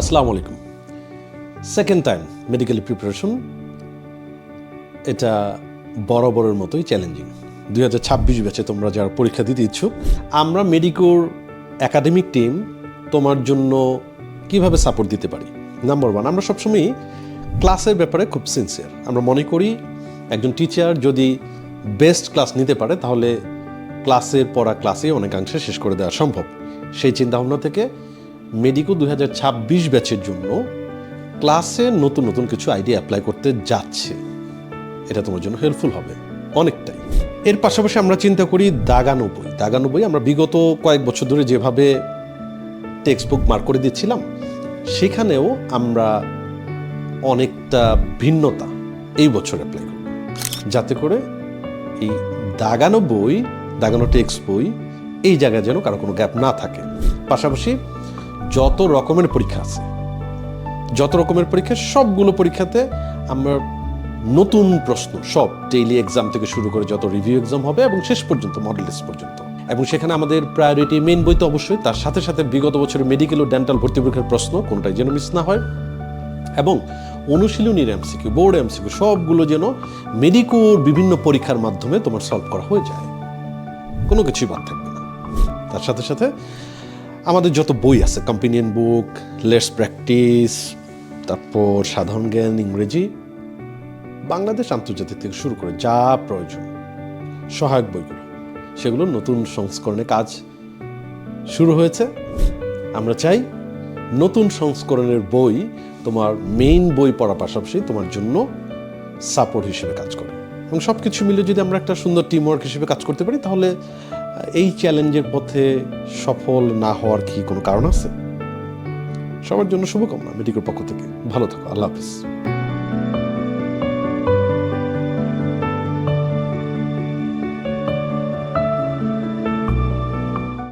আসসালামু আলাইকুম। Second time medical preparation এটা বরাবরের মতোই চ্যালেঞ্জিং দুই হাজার ছাব্বিশ ব্যাচে তোমরা যারা পরীক্ষা দিতে ইচ্ছুক, আমরা মেডিকোর একাডেমিক টিম তোমার জন্য কীভাবে সাপোর্ট দিতে পারি? নাম্বার ওয়ান আমরা সবসময় ক্লাসের ব্যাপারে খুব সিনসিয়ার আমরা মনে করি একজন টিচার যদি বেস্ট ক্লাস নিতে পারে, তাহলে ক্লাসের পড়া ক্লাসে অনেকাংশে শেষ করে দেওয়া সম্ভব। সেই চিন্তাভাবনা থেকে মেডিকো দু হাজার ছাব্বিশ ব্যাচের জন্য ক্লাসে নতুন নতুন কিছু আইডিয়া অ্যাপ্লাই করতে যাচ্ছে। এটা তোমার জন্য হেল্পফুল হবে। অনেকটাই। এর পাশাপাশি আমরা চিন্তা করি দাগানো বই। দাগানো বই আমরা বিগত কয়েক বছর ধরে যেভাবে টেক্সট বুক মার্ক করে দিচ্ছিলাম, সেখানেও আমরা অনেকটা ভিন্নতা এই বছর অ্যাপ্লাই করব। যাতে করে এই দাগানো বই, দাগানো টেক্সট বই এই জায়গায় যেন কারও কোনো গ্যাপ না থাকে। পাশাপাশি যত রকমের পরীক্ষা আছে, যত রকমের পরীক্ষা, সবগুলো পরীক্ষাতে আমরা নতুন প্রশ্ন, সব ডেইলি এক্সাম থেকে শুরু করে যত রিভিউ এক্সাম হবে এবং শেষ পর্যন্ত মডেল টেস্ট পর্যন্ত। এবং সেখানে আমাদের প্রায়োরিটি মেন বই তো অবশ্যই, তার সাথে সাথে বিগত বছরের মেডিকেল ও ডেন্টাল ভর্তি পরীক্ষার প্রশ্ন, কোনটাই যেন মিস না হয়। এবং অনুশীলনীর এমসিকিউ বোর্ড এমসিকিউ সবগুলো যেন মেডিকোর বিভিন্ন পরীক্ষার মাধ্যমে তোমার সলভ করা হয়ে যায়। কোনো কিছুই বাদ থাকবে না। তার সাথে সাথে আমাদের যত বই আছে কম্পিনিয়ন বুক লেটস প্র্যাকটিস তারপর সাধারণ জ্ঞান, ইংরেজি, বাংলাদেশ আন্তর্জাতিক থেকে শুরু করে যা প্রয়োজন, সহায়ক বইগুলো, সেগুলো নতুন সংস্করণে কাজ শুরু হয়েছে। আমরা চাই নতুন সংস্করণের বই তোমার মেইন বই পড়ার পাশাপাশি তোমার জন্য সাপোর্ট হিসেবে কাজ করে। এবং সব কিছু মিলে যদি আমরা একটা সুন্দর টিমওয়ার্ক হিসেবে কাজ করতে পারি, তাহলে এই চ্যালেঞ্জের পথে সফল না হওয়ার কি কোনো কারণ আছে? সবার জন্য শুভকামনা মেডিকেল পক্ষ থেকে। ভালো থাকো, আল্লাহ হাফিজ।